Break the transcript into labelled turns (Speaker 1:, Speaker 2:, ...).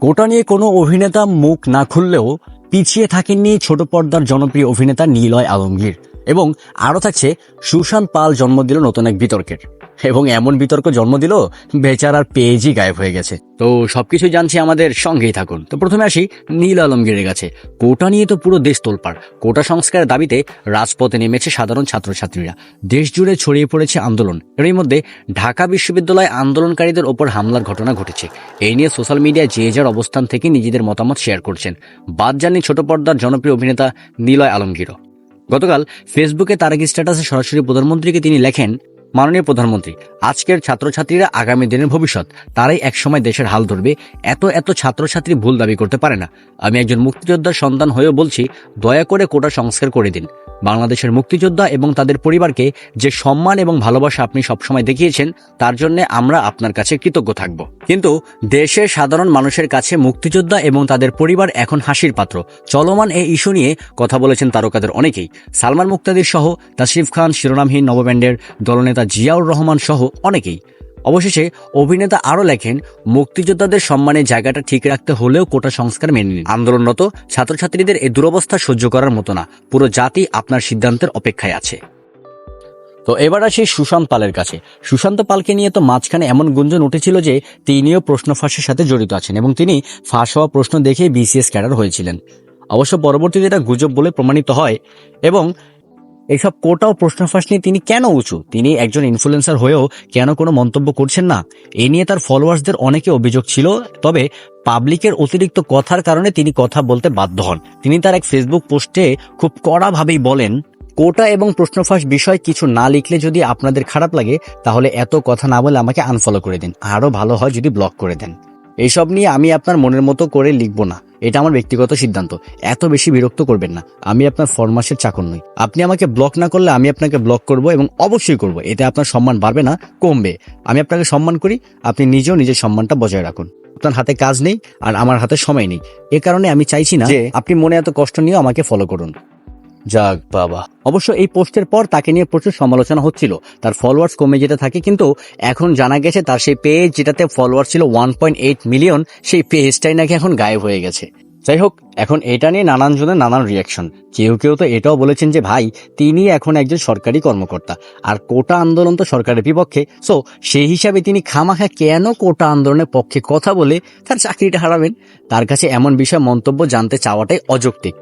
Speaker 1: কোটা নিয়ে কোনো অভিনেতা মুখ না খুললেও পিছিয়ে থাকেননি ছোট পর্দার জনপ্রিয় অভিনেতা নীলয় আলমগীর। এবং আরও থাকছে সুশান্ত পাল জন্ম দিল নতুন এক বিতর্কের। এবং এমন বিতর্ক জন্ম দিল বেচারার পেজই গায়েব হয়ে গেছে। তো সবকিছু জানছি আমাদের সঙ্গেই থাকুন। তো প্রথমে আসি নীল আলমগীরের কাছে। কোটা নিয়ে তো পুরো দেশ তোলপাড়। কোটা সংস্কারের দাবিতে রাজপথে নেমেছে সাধারণ ছাত্রছাত্রীরা। দেশ জুড়ে ছড়িয়ে পড়েছে আন্দোলন। এরই মধ্যে ঢাকা বিশ্ববিদ্যালয়ে আন্দোলনকারীদের ওপর হামলার ঘটনা ঘটেছে। এই নিয়ে সোশ্যাল মিডিয়ায় যে যার অবস্থান থেকে নিজেদের মতামত শেয়ার করছেন। বাদ জানি ছোট পর্দার জনপ্রিয় অভিনেতা নীলয় আলমগীরও। গতকাল ফেসবুকে তার এক স্ট্যাটাসে সরাসরি প্রধানমন্ত্রীকে তিনি লেখেন মাননীয় প্রধানমন্ত্রী, আজকের ছাত্রছাত্রীরা আগামী দিনের ভবিষ্যৎ, তারাই একসময় দেশের হাল ধরবে। এত এত ছাত্রছাত্রী ভুল দাবি করতে পারে না। আমি একজন মুক্তিযোদ্ধার সন্তান হয়েও বলছি, দয়া করে কোটা সংস্কার করে দিন। বাংলাদেশের মুক্তিযোদ্ধা এবং তাদের পরিবারকে যে সম্মান এবং ভালোবাসা আপনি সবসময় দেখিয়েছেন, তার জন্য আমরা আপনার কাছে কৃতজ্ঞ থাকব। কিন্তু দেশের সাধারণ মানুষের কাছে মুক্তিযোদ্ধা এবং তাদের পরিবার এখন হাসির পাত্র। চলমান এই ইস্যু নিয়ে কথা বলেছেন তারকাদের অনেকেই। সালমান মুক্তাদির সহ তাসিফ খান, শিরোনামহীন নবব্যান্ডের দলনেতা জিয়াউর রহমান সহ অনেকেই। অবশেষে অভিনেতা আরও লেখেন, মুক্তিযোদ্ধাদের সম্মানে জায়গাটা ঠিক রাখতে হলেও কোটা সংস্কার মেনে নিন। আন্দোলনরত ছাত্রছাত্রীদের এই দুরবস্থা সহ্য করার মতো না। পুরো জাতি আপনার সিদ্ধান্তের অপেক্ষায় আছে। তো এবার আসি সুশান্ত পালের কাছে। সুশান্ত পালকে নিয়ে তো মাঝখানে এমন গুঞ্জন উঠেছিল যে তিনিও প্রশ্ন ফাঁসের সাথে জড়িত আছেন এবং তিনি ফাঁস হওয়া প্রশ্ন দেখে বিসিএস ক্যাডার হয়েছিলেন। অবশ্য পরবর্তীতে এটা গুজব বলে প্রমাণিত হয় এবং এইসব কোটা ও প্রশ্ন ফাঁস নিয়ে তিনি কেন উঁচু? তিনি একজন ইনফ্লুয়েন্সার হয়েও কেন কোনো মন্তব্য করছেন না? এ নিয়ে তার ফলোয়ার্সদের অনেকে অভিযোগ ছিল, তবে পাবলিকের অতিরিক্ত কথার কারণে তিনি কথা বলতে বাধ্য হন। তিনি তার এক ফেসবুক পোস্টে খুব কড়াভাবেই বলেন কোটা এবং প্রশ্নফাঁস বিষয় কিছু না লিখলে যদি আপনাদের খারাপ লাগে, তাহলে এত কথা না বলে আমাকে আনফলো করে দিন। আরও ভালো হয় যদি ব্লক করে দেন। এইসব নিয়ে আমি আপনার মনের মতো করে লিখব না। এটা আমার ব্যক্তিগত সিদ্ধান্ত। এত বেশি বিরক্ত করবেন না। আমি আপনার ফরমাসের চাকর নই। আপনি আমাকে ব্লক না করলে আমি আপনাকে ব্লক করব এবং অবশ্যই করব। এতে আপনার সম্মান বাড়বে না কমবে। আমি আপনাকে সম্মান করি আপনি নিজেও নিজের সম্মানটা বজায় রাখুন। আপনার হাতে কাজ নেই আর আমার হাতে সময় নেই। এ কারণে আমি চাইছি না যে আপনি মনে এত কষ্ট নিয়ে আমাকে ফলো করুন। যাক বাবা। অবশ্য এই পোস্টের পর তাকে নিয়ে প্রচুর সমালোচনা হচ্ছিল। তার ফলোয়ার্স কমে যেতে থাকে, কিন্তু এখন জানা গেছে তার সেই পেজ যেটাতে ফলোয়ার ছিল ওয়ান পয়েন্ট এইট মিলিয়ন সেই পেজটাই নাকি এখন গায়েব হয়ে গেছে। যাই হোক, এখন এটা নিয়ে নানান জনের নানান রিয়াকশন কেউ কেউ তো এটাও বলেছেন যে, ভাই, তিনি এখন একজন সরকারি কর্মকর্তা, আর কোটা আন্দোলন তো সরকারের বিপক্ষে। সো সেই হিসাবে তিনি খামাখা কেন কোটা আন্দোলনের পক্ষে কথা বলে তার চাকরিটা হারাবেন? তার কাছে এমন বিষয়ে মন্তব্য জানতে চাওয়াটাই অযৌক্তিক।